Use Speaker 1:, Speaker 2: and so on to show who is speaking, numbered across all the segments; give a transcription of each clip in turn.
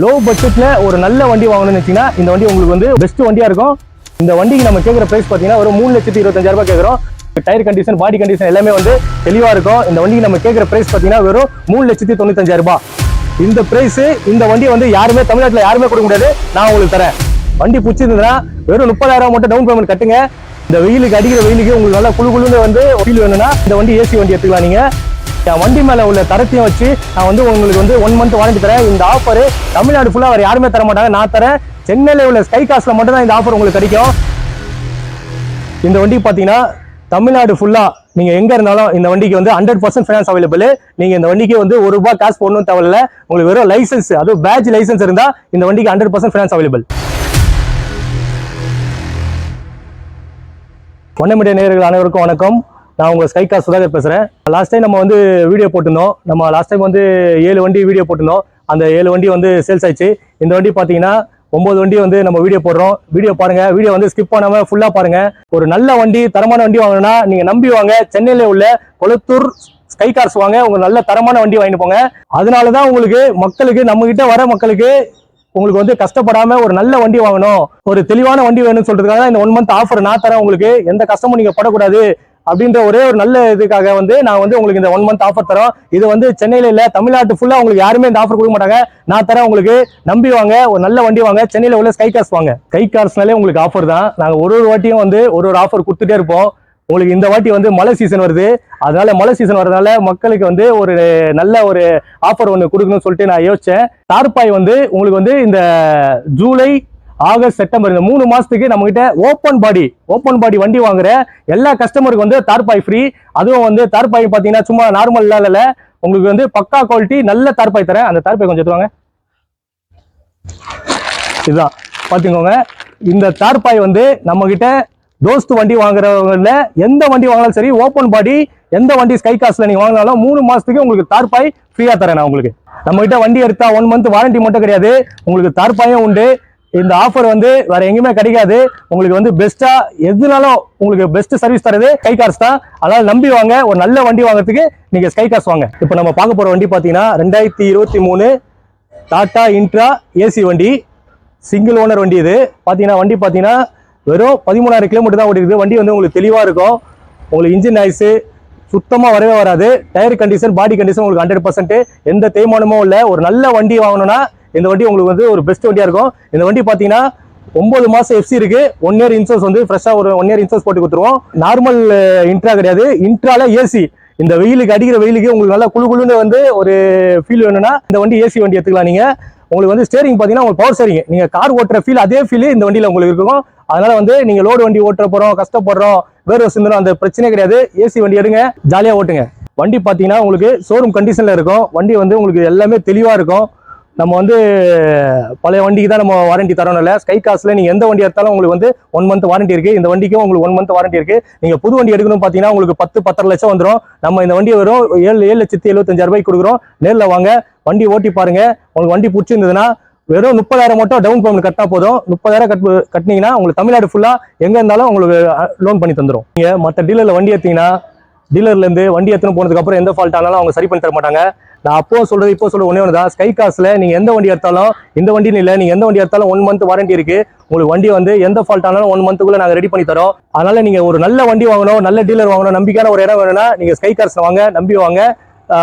Speaker 1: Low பட்ஜெட்ல ஒரு நல்ல வண்டி வாங்கணும்னு நினைச்சீங்கன்னா இந்த வண்டி உங்களுக்கு வந்து பெஸ்ட் வண்டியா இருக்கும். இந்த வண்டிக்கு நம்ம கேட்குற பிரைஸ் பார்த்தீங்கன்னா ஒரு மூணு லட்சத்தி இருபத்தஞ்சாயிரம் ரூபாய் கேட்குறோம் டயர் கண்டிஷன் பாடி கண்டிஷன் எல்லாமே வந்து தெளிவாக இருக்கும். இந்த வண்டிக்கு நம்ம கேட்குற பிரைஸ் பார்த்தீங்கன்னா வெறும் மூணு லட்சத்தி தொண்ணூத்தஞ்சாயிரம் ரூபாய். இந்த பிரைஸ் இந்த வண்டியை வந்து யாருமே தமிழ்நாட்டில் யாருமே கொடுக்க முடியாது. நான் உங்களுக்கு தரேன். வண்டி பிடிச்சிருந்ததுன்னா வெறும் முப்பதாயிரம் மட்டும் டவுன் பேமெண்ட் கட்டுங்க. இந்த வெயிலுக்கு அடிக்கிற வெயிலுக்கு உங்களுக்கு நல்லா குழு குழுன்னு வந்து ஃபீல் வேணும்னா இந்த வண்டி ஏசி வண்டி எடுத்துக்கலாம் நீங்கள் என் வண்டி மேலே உள்ள தரத்தையும் வச்சு நான் வந்து உங்களுக்கு வந்து ஒன் மந்த் வாரண்டி தரேன். இந்த ஆஃபர் தமிழ்நாடு ஃபுல்லாக அவர் யாருமே தர மாட்டாங்க நான் தரேன். சென்னையில் உள்ள ஸ்கை காஸ்ட்ல மட்டும்தான் இந்த ஆஃபர் உங்களுக்கு கிடைக்கும். இந்த வண்டி பார்த்தீங்கன்னா தமிழ்நாடு ஃபுல்லாக நீங்கள் எங்கே இருந்தாலும் இந்த வண்டிக்கு வந்து ஹண்ட்ரட் பர்சன்ட் ஃபைனான்ஸ் அவைலபிள் நீங்கள் இந்த வண்டிக்கு வந்து ஒரு ரூபாய் காசு போடணும் தேவையில்ல உங்களுக்கு வெறும் லைசன்ஸ் அதுவும் பேட்ச் லைசன்ஸ் இருந்தால் இந்த வண்டிக்கு hundred percent finance available media நேர்கள் அனைவருக்கும் வணக்கம். நான் உங்கள் ஸ்கை கார் சுதாகர் பேசுகிறேன் லாஸ்ட் டைம் நம்ம வந்து வீடியோ போட்டிருந்தோம். நம்ம லாஸ்ட் டைம் வந்து ஏழு வண்டி வீடியோ போட்டிருந்தோம். அந்த ஏழு வண்டி வந்து சேல்ஸ் ஆயிடுச்சு. இந்த வண்டி பார்த்தீங்கன்னா ஒம்பது வண்டி வந்து நம்ம வீடியோ போடுறோம். வீடியோ பாருங்கள் வீடியோ வந்து ஸ்கிப் பண்ணாமல் ஃபுல்லாக பாருங்கள் ஒரு நல்ல வண்டி தரமான வண்டி வாங்கணும்னா நீங்கள் நம்பி வாங்க. சென்னையில் உள்ள கொளத்தூர் ஸ்கை கார்ஸ் வாங்க. உங்களுக்கு நல்ல தரமான வண்டி வாங்கிட்டு போங்க. அதனால தான் உங்களுக்கு மக்களுக்கு நம்மகிட்ட வர மக்களுக்கு உங்களுக்கு வந்து கஷ்டப்படாம ஒரு நல்ல வண்டி வாங்கணும். ஒரு தெளிவான வண்டி வேணும்னு சொல்றதுக்காக தான் இந்த ஒன் மந்த் ஆஃபர் நான் தரேன் உங்களுக்கு. எந்த கஷ்டமும் நீங்க படக்கூடாது. அப்படின்ற ஒரே ஒரு நல்ல இதுக்காக வந்து நான் வந்து உங்களுக்கு இந்த ஒன் மந்த் ஆஃபர் தரோம். இது வந்து சென்னையில இல்ல தமிழ்நாட்டு ஃபுல்லா உங்களுக்கு யாருமே இந்த ஆஃபர் கொடுக்க மாட்டாங்க. நான் தரேன் உங்களுக்கு. நம்பி வாங்க ஒரு நல்ல வண்டி வாங்க. சென்னையில உள்ள ஸ்கை கார்ஸ் வாங்க. ஸ்கை கார்ஸ்னாலே உங்களுக்கு ஆஃபர் தான். நாங்க ஒரு ஒரு வாட்டியும் வந்து ஒரு ஒரு ஆஃபர் கொடுத்துட்டே இருப்போம். உங்களுக்கு இந்த வாட்டி வந்து மழை சீசன் வருது. அதனால மழை சீசன் வரதுனால மக்களுக்கு வந்து ஒரு நல்ல ஒரு ஆஃபர் ஒன்று கொடுக்கணும்னு சொல்லிட்டு நான் யோசிச்சேன். தார்பாய் வந்து உங்களுக்கு வந்து இந்த ஜூலை ஆகஸ்ட் செப்டம்பர் இந்த மூணு மாசத்துக்கு நம்ம கிட்ட ஓப்பன் பாடி ஓப்பன் பாடி வண்டி வாங்குற எல்லா கஸ்டமருக்கு வந்து தார்பாய் ஃப்ரீ அதுவும் வந்து தார்பாய் பார்த்தீங்கன்னா சும்மா நார்மல் இல்ல. உங்களுக்கு வந்து பக்கா குவாலிட்டி நல்ல தார்பாய் தரேன். அந்த தார்பாய் கொஞ்சம் எடுத்துவாங்க இதுதான். பார்த்துக்கோங்க இந்த தார்பாய் வந்து நம்ம கிட்ட தோஸ்து வண்டி வாங்குறவங்கள எந்த வண்டி வாங்கினாலும் சரி ஓப்பன் பாடி எந்த வண்டி ஸ்கை காஸ்ட்ல நீங்க வாங்கினாலும் மூணு மாசத்துக்கு உங்களுக்கு தார்பாய் ஃப்ரீயா தரேன் நான் உங்களுக்கு. நம்ம கிட்ட வண்டி எடுத்தா ஒன் மந்த் வாரண்டி மட்டும் கிடையாது. உங்களுக்கு தார்பாயும் உண்டு. இந்த ஆஃபர் வந்து வேற எங்கேயுமே கிடைக்காது. உங்களுக்கு வந்து பெஸ்டா எதுனாலும் உங்களுக்கு பெஸ்ட் சர்வீஸ் தரது கை கார்ஸ் தான். அதனால நம்பி வாங்க. ஒரு நல்ல வண்டி வாங்குறதுக்கு நீங்க ஸ்கை கார்ஸ் வாங்க. இப்போ நம்ம பார்க்க போற வண்டி பாத்தீங்கன்னா ரெண்டாயிரத்தி இருபத்தி மூணு டாடா இன்ட்ரா ஏசி வண்டி. சிங்கிள் ஓனர் வண்டி இது. பார்த்தீங்கன்னா வண்டி பார்த்தீங்கன்னா வெறும் பதிமூணாயிரம் கிலோமீட்டர் தான் ஓடிக்குது. வண்டி வந்து உங்களுக்கு தெளிவாக இருக்கும். உங்களுக்கு இன்ஜின் ஆயிஸு சுத்தமாக வரவே வராது. டயர் கண்டிஷன் பாடி கண்டிஷன் உங்களுக்கு ஹண்ட்ரட் பர்சன்ட் எந்த தேய்மானமும் இல்லை. ஒரு நல்ல வண்டி வாங்கணும்னா இந்த வண்டி உங்களுக்கு வந்து ஒரு பெஸ்ட் வண்டியாக இருக்கும். இந்த வண்டி பார்த்தீங்கன்னா ஒன்பது மாசம் எஃப்சி இருக்கு. ஒன் இயர் இன்சூரன்ஸ் வந்து ஃப்ரெஷ்ஷாக ஒரு ஒன் இயர் இன்சூரன்ஸ் போட்டு கொடுத்துருவோம். நார்மல் இன்ட்ரா கிடையாது. இன்ட்ரால ஏசி இந்த வெயிலுக்கு அடிக்கிற வெயிலுக்கு உங்களுக்கு நல்லா குளு குழுன்னு வந்து ஒரு ஃபீல் வேணும்னா இந்த வண்டி ஏசி வண்டி எடுத்துக்கலாம் நீங்க. உங்களுக்கு வந்து ஸ்டேரிங் பார்த்தீங்கன்னா உங்களுக்கு பவர் ஸ்டேரிங் நீங்க கார் ஓட்டுற ஃபீல் அதே ஃபீல் இந்த வண்டியில் உங்களுக்கு இருக்கும். அதனால வந்து நீங்க லோடு வண்டி ஓட்டுற போறோம் கஷ்டப்படுறோம் வேறு சிந்தனம் அந்த பிரச்சனை கிடையாது. ஏசி வண்டி எடுங்க ஜாலியாக ஓட்டுங்க. வண்டி பார்த்தீங்கன்னா உங்களுக்கு ஷோரூம் கண்டிஷன்ல இருக்கும். வண்டி வந்து உங்களுக்கு எல்லாமே தெளிவாக இருக்கும். நம்ம வந்து பழைய வண்டிக்கு தான் நம்ம வாரண்டி தரணும் இல்லை. ஸ்கை காஸ்ட்ல நீங்க எந்த வண்டி எடுத்தாலும் உங்களுக்கு வந்து ஒன் மந்த் வாரண்டி இருக்கு. இந்த வண்டிக்கும் உங்களுக்கு ஒன் மந்த் வாரண்டி இருக்கு. நீங்க புது வண்டி எடுக்கணும் பாத்தீங்கன்னா உங்களுக்கு பத்து பத்தரை லட்சம் வந்துடும் நம்ம இந்த வண்டி வரும் ஏழு ஏழு லட்சத்தி எழுபத்தஞ்சாயிரம் கொடுக்குறோம். நேரில் வாங்க. வண்டி ஓட்டி பாருங்க. உங்களுக்கு வண்டி பிடிச்சிருந்ததுன்னா வெறும் முப்பதாயிரம் மட்டும் டவுன் பேமெண்ட் கட்டினா போதும். முப்பதாயிரம் கட் கட்டினீங்கன்னா உங்களுக்கு தமிழ்நாடு ஃபுல்லா எங்க இருந்தாலும் உங்களுக்கு லோன் பண்ணி தந்துரும். நீங்க மற்ற டீலர்ல வண்டி எடுத்தீங்கன்னா டீலர்ல இருந்து வண்டி எடுத்துன்னு போனதுக்கு அப்புறம் எந்த ஃபால்ட் ஆனாலும் அவங்க சரி பண்ணி தர மாட்டாங்க. நான் அப்போ சொல்றது இப்போ சொல்ற ஒன்னே ஒன்று தான் ஸ்கை காசில் நீங்க எந்த வண்டி எடுத்தாலும் இந்த வண்டின்னு இல்லை நீங்க எந்த வண்டி எடுத்தாலும் ஒன் மந்த் வாரண்டி இருக்கு. உங்களுக்கு வண்டி வந்து எந்த ஃபால்ட் ஆனாலும் ஒன் மந்த்துக்குள்ள நாங்க ரெடி பண்ணி தரோம். அதனால நீங்க ஒரு நல்ல வண்டி வாங்கணும் நல்ல டீலர் வாங்கணும் நம்பிக்கையான ஒரு இடம் வேணும்னா நீங்க ஸ்கை கார்ஸ் வாங்க நம்பி வாங்க.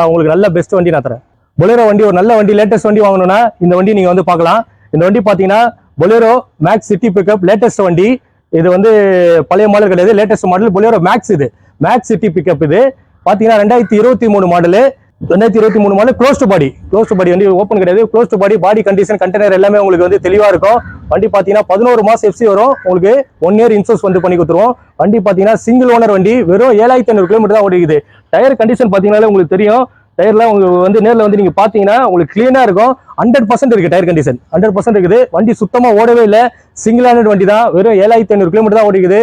Speaker 1: உங்களுக்கு நல்ல பெஸ்ட் வண்டி நான் தரேன். பொலேரோ வண்டி ஒரு நல்ல வண்டி லேட்டஸ்ட் வண்டி வாங்கணும்னா இந்த வண்டி நீங்க வந்து பார்க்கலாம். இந்த வண்டி பாத்தீங்கன்னா Bolero Max city pickup latest வண்டி. இது வந்து பழைய மாடல் கிடையாது லேட்டஸ்ட் மாடல் பொலேரோ மேக்ஸ் இது. மேக்ஸ் சிட்டி பிக்கப் இது. பாத்தீங்கன்னா ரெண்டாயிரத்தி இருபத்தி மூணு மாடலு ரெண்டாயிரத்தி இருபத்தி மூணு model close to body close to body வந்து ஓப்பன் கிடையாது. Close to body body condition container எல்லாமே உங்களுக்கு வந்து தெளிவாக இருக்கும். வண்டி பார்த்தீங்கன்னா பதினோரு மாதம் எஃப்சி வரும். உங்களுக்கு ஒன் இயர் இன்சூரன்ஸ் வந்து பண்ணி கொடுத்துருவோம். வண்டி பார்த்தீங்கன்னா சிங்கிள் ஓனர் வண்டி வெறும் ஏழாயிரத்தி ஐநூறு கிலோமீட்டர் தான் ஓடிக்குது. டயர் கண்டிஷன் பார்த்தீங்கன்னா உங்களுக்கு தெரியும். டயர்ல உங்களுக்கு வந்து நேரில் வந்து நீங்கள் பார்த்தீங்கன்னா உங்களுக்கு க்ளீனாக இருக்கும். ஹண்ட்ரட் பர்சன்ட் இருக்குது டயர் கண்டிஷன் ஹண்ட்ரட் பர்சன்ட் இருக்குது. வண்டி சுத்தமாக ஓடவே இல்லை. சிங்கிள் ஹேண்டட் வண்டி தான். வெறும் ஏழாயிரத்தி ஐநூறு கிலோமீட்டர் தான் ஓடிக்குது.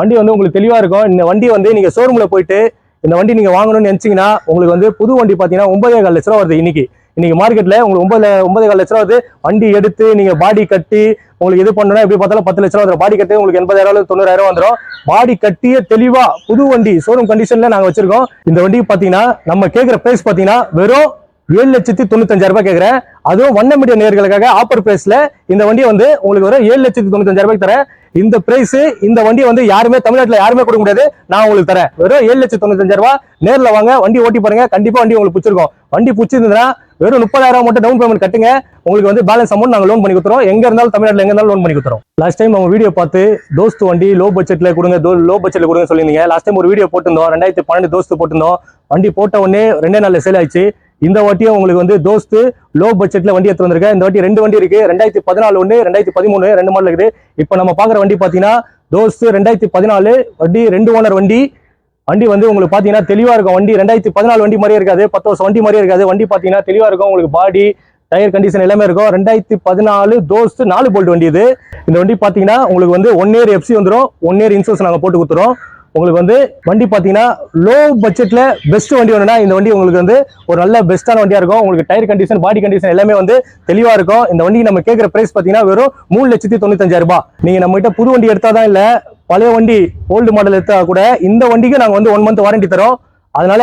Speaker 1: வண்டி வந்து உங்களுக்கு தெளிவாக இருக்கும். இந்த வண்டி வந்து நீங்கள் ஷோரூமில் போயிட்டு இந்த வண்டி நீங்க வாங்கணும்னு நினைச்சீங்கன்னா உங்களுக்கு வந்து புது வண்டி பாத்தீங்கன்னா ஒன்பதே கால் லட்ச ரூபா வருது இன்னைக்கு. இன்னைக்கு மார்க்கெட்ல உங்களுக்கு ஒன்பது ஒன்பதே கால் லட்ச ரூபா வருது. வண்டி எடுத்து நீங்க பாடி கட்டி உங்களுக்கு இது பண்ணணும் எப்படி பார்த்தாலும் பத்து லட்ச ரூபா வந்துடும் பாடி கட்டி உங்களுக்கு எண்பதாயிரம் தொண்ணூறாயிரம் வந்துடும் பாடி கட்டியே தெளிவா புது வண்டி ஷோரூம் கண்டிஷன்ல நாங்க வச்சிருக்கோம். இந்த வண்டி பாத்தீங்கன்னா நம்ம கேட்குற பிரைஸ் பாத்தீங்கன்னா வெறும் ஏழு லட்சத்தி தொண்ணூத்தஞ்சாயிரம் ரூபாய் கேட்குறேன் அதுவும் வண்ண மீடியா நேர்களுக்காக ஆப்பர் பிரைஸ்ல இந்த வண்டியை வந்து உங்களுக்கு வர ஏழு லட்சத்தி தொண்ணூத்தஞ்சாயிரம் ரூபாய்க்கு தரேன். இந்த பிரைஸ் இந்த வண்டியை வந்து யாருமே தமிழ்நாட்டில் யாருமே கொடுக்க முடியாது. நான் உங்களுக்கு தரேன். வெறும் ஏழு லட்சத்தி தொண்ணூத்தஞ்சாயிரம் ரூபாய். நேரில் வாங்க வண்டி ஓட்டி பாருங்க. கண்டிப்பா வண்டி உங்களுக்கு பிடிச்சிருக்கும். வண்டி பிடிச்சிருந்ததுன்னா வெறும் முப்பதாயிரம் மட்டும் டவுன் பேமெண்ட் கட்டுங்க. உங்களுக்கு வந்து பேலன்ஸ் அமௌண்ட் நாங்கள் லோன் பண்ணி கொடுத்துறோம். எங்க இருந்தாலும் தமிழ்நாட்டில் எங்க இருந்தாலும் லோன் பண்ணி கொடுத்துறோம். லாஸ்ட் டைம் அவங்க வீடியோ பார்த்து தோஸ்து வண்டி லோ பட்ஜெட்ல கொடுங்க லோ பட்ஜெட்ல கொடுங்க சொல்லியிருந்தீங்க. லாஸ்ட் டைம் ஒரு வீடியோ போட்டிருந்தோம். ரெண்டாயிரத்தி பன்னெண்டு தோஸ்து போட்டிருந்தோம். வண்டி போட்ட உடனே ரெண்டே நாள்ல சேல் ஆயிடுச்சு. இந்த வாட்டியும் உங்களுக்கு வந்து தோஸ்து லோ பட்ஜெட்ல வண்டி எடுத்து வந்திருக்கேன். இந்த வாட்டி ரெண்டு வண்டி இருக்கு. ரெண்டாயிரத்தி பதினாலு ஒன்று ரெண்டாயிரத்தி பதிமூணு ரெண்டு மாடல் இருக்குது. இப்போ நம்ம பார்க்குற வண்டி பார்த்தீங்கன்னா தோஸ்து ரெண்டாயிரத்தி பதினாலு வண்டி ரெண்டு ஓனர் வண்டி. வண்டி வந்து உங்களுக்கு பார்த்தீங்கன்னா தெளிவாக இருக்கும். வண்டி ரெண்டாயிரத்தி பதினாலு வண்டி மாதிரியே இருக்காது. பத்து வருஷம் வண்டி மாதிரியே இருக்காது. வண்டி பார்த்தீங்கன்னா தெளிவாக இருக்கும். உங்களுக்கு பாடி டயர் கண்டிஷன் எல்லாமே இருக்கும். ரெண்டாயிரத்தி பதினாலு தோஸ்து நாலு போல்ட் வண்டி இது. இந்த வண்டி பார்த்தீங்கன்னா உங்களுக்கு வந்து ஒன் இயர் எஃப்சி வந்துடும் ஒன் இயர் இன்சூரன்ஸ் நாங்கள் போட்டு கொடுத்துறோம். உங்களுக்கு வந்து வண்டி பார்த்தீங்கன்னா லோ பட்ஜெட்ல பெஸ்ட் வண்டி வேணும்னா இந்த வண்டி உங்களுக்கு வந்து ஒரு நல்ல பெஸ்ட்டான வண்டியா இருக்கும். உங்களுக்கு டயர் கண்டிஷன் பாடி கண்டிஷன் எல்லாமே வந்து தெளிவா இருக்கும். இந்த வண்டி நம்ம கேட்குற பிரைஸ் பார்த்தீங்கன்னா வெறும் மூணு லட்சத்தி தொண்ணூத்தஞ்சாயிரம் ரூபாய். நீங்க நம்ம கிட்ட புது வண்டி எடுத்தாதான் இல்ல பழைய வண்டி ஓல்டு மாடல் எடுத்தா கூட இந்த வண்டிக்கு நாங்கள் வந்து ஒன் மந்த் வாரண்டி தரோம். அதனால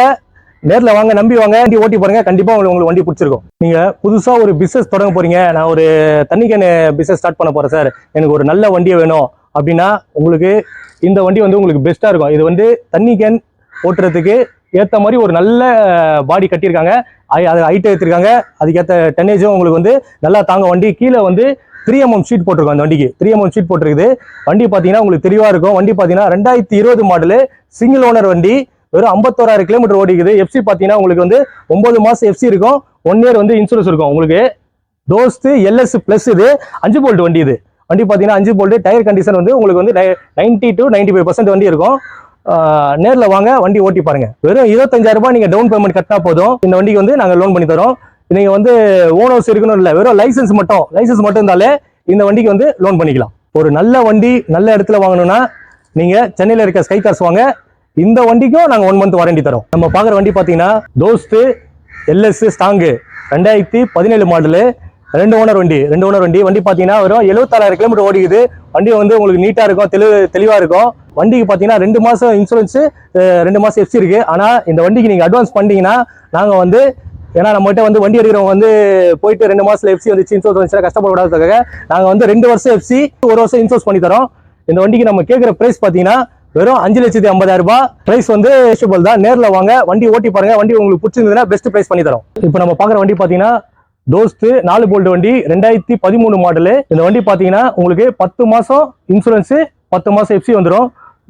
Speaker 1: நேரில் வாங்க நம்பி வாங்க வண்டி ஓட்டி பாருங்க. கண்டிப்பாக உங்களுக்கு உங்களுக்கு வண்டி பிடிச்சிருக்கும். நீங்க புதுசாக ஒரு பிசினஸ் தொடங்க போறீங்க. நான் ஒரு தண்ணி பிஸ்னஸ் பிசினஸ் ஸ்டார்ட் பண்ண போறேன் சார் எனக்கு ஒரு நல்ல வண்டியை வேணும். அப்படின்னா உங்களுக்கு இந்த வண்டி வந்து உங்களுக்கு பெஸ்ட்டாக இருக்கும். இது வந்து தண்ணி கேன் ஓட்டுறதுக்கு ஏற்ற மாதிரி ஒரு நல்ல பாடி கட்டியிருக்காங்க. ஐ- அது ஹைட்டை எடுத்திருக்காங்க. அதுக்கேற்ற டென்னேஜும் உங்களுக்கு வந்து நல்லா தாங்க வண்டி கீழே வந்து த்ரீ எம்எம் ஷீட் போட்டிருக்கோம் அந்த வண்டிக்கு. த்ரீ எம்எம் ஷீட் போட்டிருக்குது. வண்டி பார்த்தீங்கன்னா உங்களுக்கு தெளிவாக இருக்கும். வண்டி பார்த்தீங்கன்னா ரெண்டாயிரத்தி இருபது மாடலு சிங்கிள் ஓனர் வண்டி. வெறும் ஐம்பத்தோராயிரம் கிலோமீட்டர் ஓடிக்குது. எஃப்சி பார்த்தீங்கன்னா உங்களுக்கு வந்து ஒம்பது மாதம் எஃப்சி இருக்கும். ஒன் இயர் வந்து இன்சூரன்ஸ் இருக்கும். உங்களுக்கு தோஸ்து எல்எஸ் ப்ளஸ் இது. அஞ்சு போல்ட் வண்டி இது. வண்டி பார்த்தீங்கன்னா அஞ்சு போல்ட் டயர் கண்டிஷன் வந்து உங்களுக்கு வந்து ninety to ninety five percent வண்டி இருக்கும். நேரில் வாங்க வண்டி ஓட்டி பாருங்க. வெறும் இருபத்தஞ்சாயிரம் ரூபாய் நீங்கள் டவுன் பேமெண்ட் கட்டினா போதும். இந்த வண்டிக்கு வந்து நாங்கள் லோன் பண்ணி தரோம். நீங்கள் வந்து ஓனர்ஸ் இருக்கணும் இல்லை வெறும் லைசன்ஸ் மட்டும் லைசன்ஸ் மட்டும் இருந்தாலே இந்த வண்டிக்கு வந்து லோன் பண்ணிக்கலாம். ஒரு நல்ல வண்டி நல்ல இடத்துல வாங்கணும்னா நீங்கள் சென்னையில் இருக்க ஸ்கை கார்ஸ் வாங்க. இந்த வண்டிக்கும் நாங்கள் ஒன் மந்த் வாரண்டி தரோம். நம்ம பார்க்குற வண்டி பார்த்தீங்கன்னா தோஸ்து எல்எஸ் ஸ்டாங்கு ரெண்டாயிரத்தி பதினேழு மாடலு ரெண்டு ஓனர் வண்டி ரெண்டு ஓனர் வண்டி. வண்டி பார்த்தீங்கன்னா வெறும் எழுபத்தாறாயிரம் கிலோமீட்டர் ஓடிக்குது. வண்டி வந்து உங்களுக்கு நீட்டாக இருக்கும் தெளிவு தெளிவாக இருக்கும். வண்டிக்கு பார்த்தீங்கன்னா ரெண்டு மாதம் இன்சூரன்ஸு ரெண்டு மாதம் எஃப்சி இருக்குது ஆனால் இந்த வண்டிக்கு நீங்கள் அட்வான்ஸ் பண்ணீங்கன்னா நாங்கள் வந்து ஏன்னா நம்மகிட்ட வந்து வண்டி எடுக்கிறவங்க வந்து போயிட்டு ரெண்டு மாதத்தில் எஃப்சி வந்துச்சு இன்சூரன்ஸ் வந்துச்சுன்னா கஷ்டப்படக்கூடாதுக்காக நாங்கள் வந்து ரெண்டு வருஷம் எஃப்சி ஒரு வருஷம் இன்சூரன்ஸ் பண்ணி தரோம். இந்த வண்டிக்கு நம்ம கேட்குற ப்ரைஸ் பார்த்தீங்கன்னா வெறும் அஞ்சு லட்சத்தி ஐம்பதாயிரம் ரூபாய். பிரைஸ் வந்து யூஸ்வல் தான். நேரில் வாங்க வண்டி ஓட்டி பாருங்க வண்டி உங்களுக்கு பிடிச்சிருந்ததுன்னா பெஸ்ட் பிரைஸ் பண்ணி தரோம். இப்போ நம்ம பார்க்குற வண்டி பார்த்தீங்கன்னா தோஸ்து நாலு போல்டு வண்டி ரெண்டாயிரத்தி பதிமூணு மாடலு. இந்த வண்டி பார்த்தீங்கன்னா உங்களுக்கு பத்து மாதம் இன்சூரன்ஸு பத்து மாதம் எஃப்சி வந்துடும்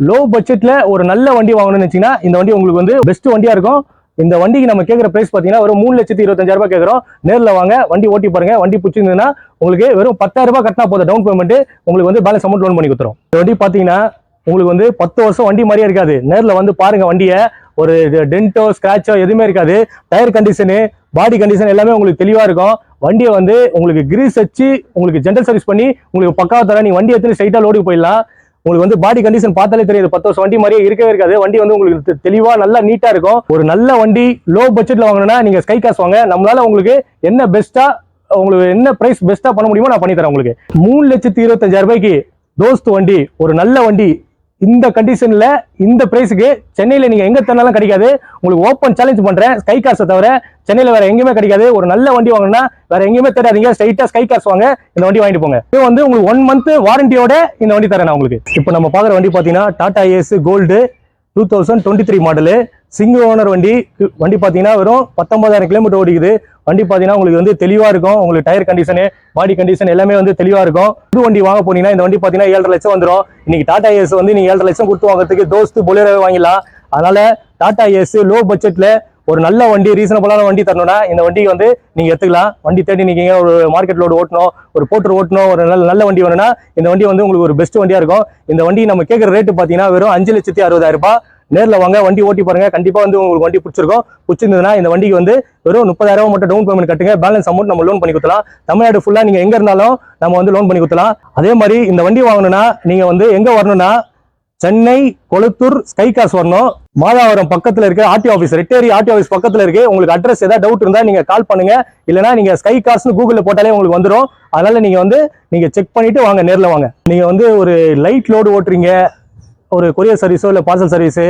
Speaker 1: லோ பட்ஜெட்டில் ஒரு நல்ல வண்டி வாங்கணும்னு நினைச்சீங்கன்னா இந்த வண்டி உங்களுக்கு வந்து பெஸ்ட் வண்டியாக இருக்கும். இந்த வண்டிக்கு நம்ம கேட்குற ப்ரைஸ் பார்த்தீங்கன்னா வெறும் மூணு லட்சத்தி இருபத்தஞ்சாயிரம் ரூபாய் கேட்குறோம் நேரில் வாங்க வண்டி ஓட்டி பாருங்க. வண்டி பிடிச்சிருந்ததுன்னா உங்களுக்கு வெறும் பத்தாயிரம் ரூபாய் கட்டினா போதும். டவுன் பேமெண்ட் உங்களுக்கு வந்து பேலன்ஸ் அமௌண்ட் லோன் பண்ணி கொடுத்துரும். இந்த வண்டி பார்த்தீங்கன்னா உங்களுக்கு வந்து பத்து வருஷம் வண்டி மாதிரியே இருக்காது. நேரில் வந்து பாருங்கள் வண்டியை. ஒரு டென்ட்டோ ஸ்க்ராச்சோ எதுவுமே இருக்காது. டயர் கண்டிஷனு பாடி கண்டிஷன் எல்லாமே உங்களுக்கு தெளிவாக இருக்கும். வண்டியை வந்து உங்களுக்கு கிரீஸ் வச்சு உங்களுக்கு ஜென்ரல் சர்வீஸ் பண்ணி உங்களுக்கு பக்காவா தர நீங்கள் வண்டி எடுத்து ஸ்ட்ரைட்டாக லோடுக்கு போயிடலாம். உங்களுக்கு வந்து பாடி கண்டிஷன் பார்த்தாலே தெரியாது. பத்து வருஷம் வண்டி மாதிரியே இருக்கவே இருக்காது. வண்டி வந்து உங்களுக்கு தெளிவாக நல்லா நீட்டாக இருக்கும். ஒரு நல்ல வண்டி லோ பட்ஜெட்டில் வாங்கணும்னா நீங்கள் ஸ்கை காசு வாங்க. நம்மளால உங்களுக்கு என்ன பெஸ்ட்டாக உங்களுக்கு என்ன பிரைஸ் பெஸ்ட்டாக பண்ண முடியுமோ நான் பண்ணித்தரேன் உங்களுக்கு. மூணு லட்சத்தி இருபத்தஞ்சாயிரம் ரூபாய்க்கு தோஸ்து வண்டி ஒரு நல்ல வண்டி இந்த கண்டிஷன்ல இந்த பிரைஸுக்கு சென்னையில நீங்க எங்க தந்தாலும் கிடைக்காது. உங்களுக்கு ஓப்பன் சேலஞ்ச் பண்றேன். ஸ்கை காசை தவிர சென்னையில வேற எங்கேயுமே கிடைக்காது. ஒரு நல்ல வண்டி வாங்கினா வேற எங்கேயுமே தெரியாதீங்க ஸ்ட்ரைட்டா ஸ்கை காசு வாங்க. இந்த வண்டி வாங்கிட்டு போங்க. இது வந்து உங்களுக்கு ஒன் மந்த் வாரண்டியோட இந்த வண்டி தரேன் உங்களுக்கு. இப்போ நம்ம பாக்குற வண்டி பாத்தீங்கன்னா Tata Ace Gold two thousand twenty three model single owner வண்டி வண்டி பார்த்தீங்கன்னா வெறும் பத்தொன்பதாயிரம் கிலோமீட்டர் ஓடிக்குது. வண்டி பார்த்தீங்கன்னா உங்களுக்கு வந்து தெளிவாக இருக்கும். உங்களுக்கு டயர் கண்டிஷனு பாடி கண்டிஷன் எல்லாமே வந்து தெளிவாக இருக்கும். புது வண்டி வாங்க போனீங்கன்னா இந்த வண்டி பார்த்தீங்கன்னா ஏழரை லட்சம் வந்துடும் இன்னைக்கு டாடா ஏஸ் வந்து நீங்கள் ஏழரை லட்சம் கொடுத்து வாங்குறதுக்கு தோஸ்து பொலியரவே வாங்கிடலாம். அதனால டாடா ஏஸ் லோ பட்ஜெட்டில் ஒரு நல்ல வண்டி ரீசனபிளான வண்டி தரணும்னா இந்த வண்டிக்கு வந்து நீங்கள் எடுத்துக்கலாம். வண்டி தேடி நீங்க ஒரு மார்க்கெட் லோடு ஓட்டணும் ஒரு போட்டர் ஓட்டணும் ஒரு நல்ல நல்ல வண்டி வேணும்னா இந்த வண்டி வந்து உங்களுக்கு ஒரு பெஸ்ட் வண்டியாக இருக்கும். இந்த வண்டி நம்ம கேட்குற ரேட்டு பார்த்தீங்கன்னா வெறும் அஞ்சு லட்சத்தி அறுபதாயிரம் ரூபாய். நேரில் வாங்க வண்டி ஓட்டி பாருங்க. கண்டிப்பா வந்து உங்களுக்கு வண்டி பிடிச்சிருக்கும். பிடிச்சிருந்ததுன்னா இந்த வண்டிக்கு வந்து வெறும் முப்பதாயிரம் மட்டும் டவுன் பேமெண்ட் கட்டுங்க. பேலன்ஸ் அமௌண்ட் நம்ம லோன் பண்ணி கொடுத்தலாம் தமிழ்நாடு ஃபுல்லா நீங்க எங்க இருந்தாலும் நம்ம வந்து லோன் பண்ணி கொடுத்தலாம் அதே மாதிரி இந்த வண்டி வாங்கணும்னா நீங்க வந்து எங்க வரணும்னா சென்னை கொளத்தூர் ஸ்கை காஸ் வரணும். மாதாவரம் பக்கத்துல இருக்க RT office Retteri RT office பக்கத்துல இருக்கு. உங்களுக்கு அட்ரஸ் ஏதாவது டவுட் இருந்தா நீங்க கால் பண்ணுங்க. இல்லைன்னா நீங்க ஸ்கை காஸ்னு கூகுள்ல போட்டாலே உங்களுக்கு வந்துடும் அதனால நீங்க வந்து நீங்க செக் பண்ணிட்டு வாங்க நேர்ல வாங்க. நீங்க வந்து ஒரு லைட் லோடு ஓட்டுறீங்க. ஒரு கொரியர் சர்வீஸோ இல்லை பார்சல் சர்வீஸு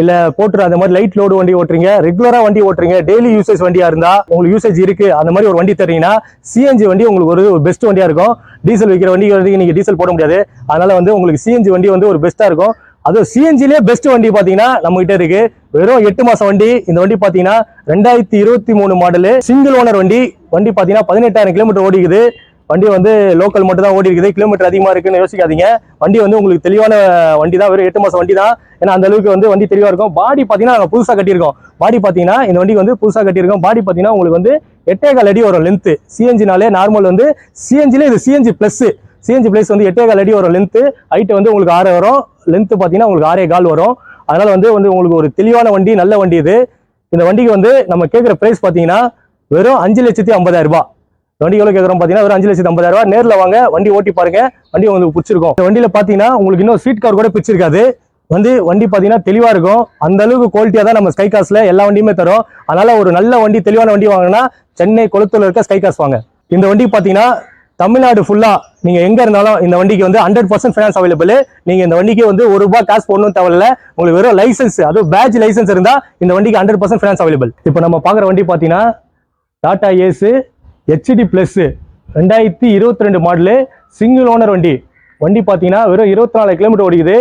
Speaker 1: இல்லை போட்டுரு அந்த மாதிரி லைட் லோடு வண்டி ஓட்டுறீங்க ரெகுலராக வண்டி ஓட்டுறீங்க டெய்லி யூசேஜ் வண்டியாக இருந்தால் உங்களுக்கு யூசேஜ் இருக்குது அந்த மாதிரி ஒரு வண்டி தரீங்கன்னா சிஎன்ஜி வண்டி உங்களுக்கு ஒரு பெஸ்ட் வண்டியாக இருக்கும். டீசல் விற்கிற வண்டி வந்து நீங்கள் டீசல் போட முடியாது. அதனால் வந்து உங்களுக்கு சிஎன்ஜி வண்டி வந்து ஒரு பெஸ்ட்டாக இருக்கும். அதுவும் சிஎன்ஜிலே பெஸ்ட் வண்டி பார்த்தீங்கன்னா நம்மகிட்ட இருக்குது இருக்கு. வெறும் எட்டு மாசம் வண்டி. இந்த வண்டி பார்த்தீங்கன்னா ரெண்டாயிரத்தி இருபத்தி மூணு மாடலு சிங்கிள் ஓனர் வண்டி. வண்டி பார்த்தீங்கன்னா பதினெட்டாயிரம் கிலோமீட்டர் ஓடிக்குது. வண்டி வந்து லோக்கல் மட்டும் தான் ஓடி இருக்குது. கிலோமீட்டர் அதிகமாக இருக்குன்னு யோசிக்காதீங்க. வண்டி வந்து உங்களுக்கு தெளிவான வண்டி தான் வெறும் எட்டு மாதம் வண்டி தான் ஏன்னா அந்த அளவுக்கு வந்து வண்டி தெளிவாக இருக்கும். பாடி பார்த்தீங்கன்னா நாங்கள் புதுசாக கட்டியிருக்கோம். பாடி பார்த்தீங்கன்னா இந்த வண்டிக்கு வந்து புதுசாக கட்டியிருக்கோம். பாடி பார்த்தீங்கன்னா உங்களுக்கு வந்து எட்டே கால் அடி வரும் லென்த்து சிஎன்ஜினாலே நார்மல் வந்து சிஎன்ஜிலே இது சிஎன்ஜி ப்ளஸ்ஸு சிஎன்ஜி ப்ளஸ் வந்து எட்டே கால் அடி வரும் லென்த்து ஹைட்டு வந்து உங்களுக்கு ஆறு வரும். லென்த்து பார்த்தீங்கன்னா உங்களுக்கு ஆறே கால் வரும். அதனால் வந்து வந்து உங்களுக்கு ஒரு தெளிவான வண்டி நல்ல வண்டி இது. இந்த வண்டிக்கு வந்து நம்ம கேட்குற ப்ரைஸ் பார்த்தீங்கன்னா வெறும் அஞ்சு லட்சத்தி ஐம்பதாயிரம் ரூபாய். வண்டி எவ்வளோ கேட்குறோம் பார்த்தீங்கன்னா ஒரு அஞ்சு லட்சத்தி ஐம்பதாயிரம் ரூபாய் நேரில் வாங்க. வண்டி ஓட்டி பாருங்க. வண்டி உங்களுக்கு பிடிச்சிருக்கும். இந்த வண்டியில் பார்த்தீங்கன்னா உங்களுக்கு இன்னும் ஸ்வீட் கார் கூட பிடிச்சிருக்காது. வந்து வண்டி பார்த்தீங்கன்னா தெளிவாக இருக்கும். அந்த அளவுக்கு தான் நம்ம ஸ்கை காஸ்ல எல்லா வண்டியுமே தரும். அதனால் ஒரு நல்ல வண்டி தெளிவான வண்டி வாங்கினா சென்னை கொளத்தூர்ல இருக்க ஸ்கை காஸ் வாங்க. இந்த வண்டி பார்த்தீங்கன்னா தமிழ்நாடு ஃபுல்லாக நீங்கள் எங்கே இருந்தாலும் இந்த வண்டிக்கு வந்து ஹண்ட்ரட் பர்சன்ட் ஃபைனான்ஸ் அவைலபிள் நீங்கள் இந்த வண்டிக்கு வந்து ஒரு ரூபாய் காசு போடணும் தேவையில்ல உங்களுக்கு வெறும் லைசன்ஸ் அதுவும் பேட்ச் லைசன்ஸ் இருந்தால் இந்த வண்டிக்கு ஹண்ட்ரட் பர்சன்ட் ஃபைனான்ஸ் அவைலபிள் இப்போ நம்ம பார்க்குற வண்டி பார்த்தீங்கன்னா டாடா ஏஸு ஹெச்டி ப்ளஸ்ஸு ரெண்டாயிரத்தி இருபத்தி ரெண்டு மாடலு சிங்கிள் ஓனர் வண்டி. வண்டி பார்த்தீங்கன்னா வெறும் இருபத்தி நாலு கிலோமீட்டர் ஓடிக்குது.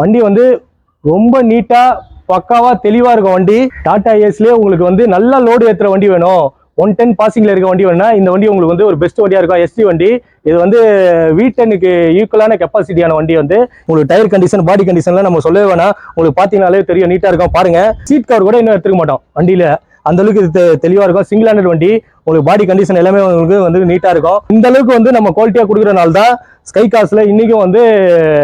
Speaker 1: வண்டி வந்து ரொம்ப நீட்டாக பக்காவாக தெளிவாக இருக்கும் வண்டி. டாடா ஏஸ்லேயே உங்களுக்கு வந்து நல்லா லோடு ஏற்றுற வண்டி வேணும். ஒன் டென் பாசிங்கில் இருக்க வண்டி வேணும்னா இந்த வண்டி உங்களுக்கு வந்து ஒரு பெஸ்ட் வண்டியாக இருக்கும். எஸ்டி வண்டி. இது வந்து வி டென்னுக்கு ஈக்குவலான கெப்பாசிட்டியான வண்டி வந்து. உங்களுக்கு டயர் கண்டிஷன் பாடி கண்டிஷன்லாம் நம்ம சொல்லவே வேணாம். உங்களுக்கு பார்த்தீங்கனாலே தெரியும் நீட்டாக இருக்கும். பாருங்கள் சீட் கவர் கூட இன்னும் எடுத்துக்க மாட்டோம் வண்டியில். அந்த அளவுக்கு இது தெ- இருக்கும். சிங்கிள் ஹேண்டட் வண்டி உங்களுக்கு பாடி கண்டிஷன் எல்லாமே உங்களுக்கு வந்து நீட்டாக இருக்கும். இந்த அளவுக்கு வந்து நம்ம குவாலிட்டியாக கொடுக்குறனால தான் ஸ்கை காசில் இன்றைக்கும் வந்து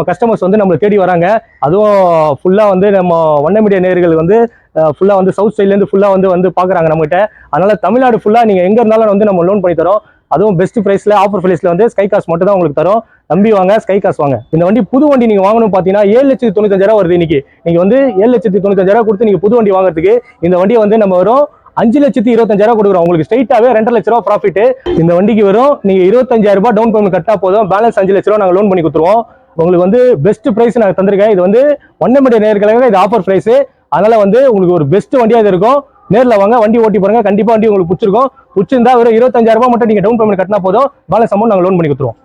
Speaker 1: கஸ்டமர்ஸ் வந்து நம்மளை தேடி வராங்க. அதுவும் ஃபுல்லாக வந்து நம்ம வண்ண மீடியா நேர்கள் வந்து ஃபுல்லாக வந்து சவுத் சைட்லேருந்து ஃபுல்லாக வந்து வந்து பார்க்குறாங்க நம்மகிட்ட. அதனால் தமிழ்நாடு ஃபுல்லாக நீங்கள் எங்கே இருந்தாலும் வந்து நம்ம லோன் பண்ணி தரோம் அதுவும் பெஸ்ட் பிரைஸ்ல ஆஃபர் பிரைஸ்ல வந்து ஸ்கை காஸ் மட்டும் தான் உங்களுக்கு தரும். நம்பி வாங்க ஸ்கை காஸ் வாங்க. இந்த வண்டி புது வண்டி நீங்க வாங்கணும் பாத்தீங்கன்னா ஏழு லட்சத்தி தொண்ணூத்தஞ்சாயிரம் வருது இன்னைக்கு. நீங்க வந்து ஏழு லட்சத்தி தொண்ணூத்தஞ்சாயிரம் கொடுத்து நீங்க புது வண்டி வாங்குறதுக்கு இந்த வண்டியை வந்து நம்ம வரும் அஞ்சு லட்சத்தி இருபத்தஞ்சாயிரம் கொடுக்குறோம். உங்களுக்கு ஸ்ட்ரைட்டாவே ரெண்டரை லட்ச ரூபா ப்ராஃபிட் இந்த வண்டிக்கு வரும் நீங்க இருபத்தஞ்சாயிரம் ரூபாய் டவுன் பேமெண்ட் கட்டா போதும். பேலன்ஸ் அஞ்சு லட்ச ரூபா நாங்கள் லோன் பண்ணி கொடுத்துருவோம். உங்களுக்கு வந்து பெஸ்ட் பிரைஸ் நாங்கள் தந்திருக்கேன். இது வந்து வண்ணமீடிய நேர்களுக்காக இது ஆஃபர் பிரைஸ் அதனால வந்து உங்களுக்கு ஒரு பெஸ்ட் வண்டியாக இது இருக்கும். நேரில் வாங்க வண்டி ஓட்டி பாருங்க. கண்டிப்பா வண்டி உங்களுக்கு பிடிச்சிருக்கும். பிடிச்சிருந்தா ஒரு இருபத்தஞ்சாயிரம் ரூபாய் மட்டும் நீங்க டவுன் பேமெண்ட் கட்டினா போதும். பேலன்ஸ் அமௌண்ட் நாங்கள் லோன் பண்ணி கொடுத்துருவோம்.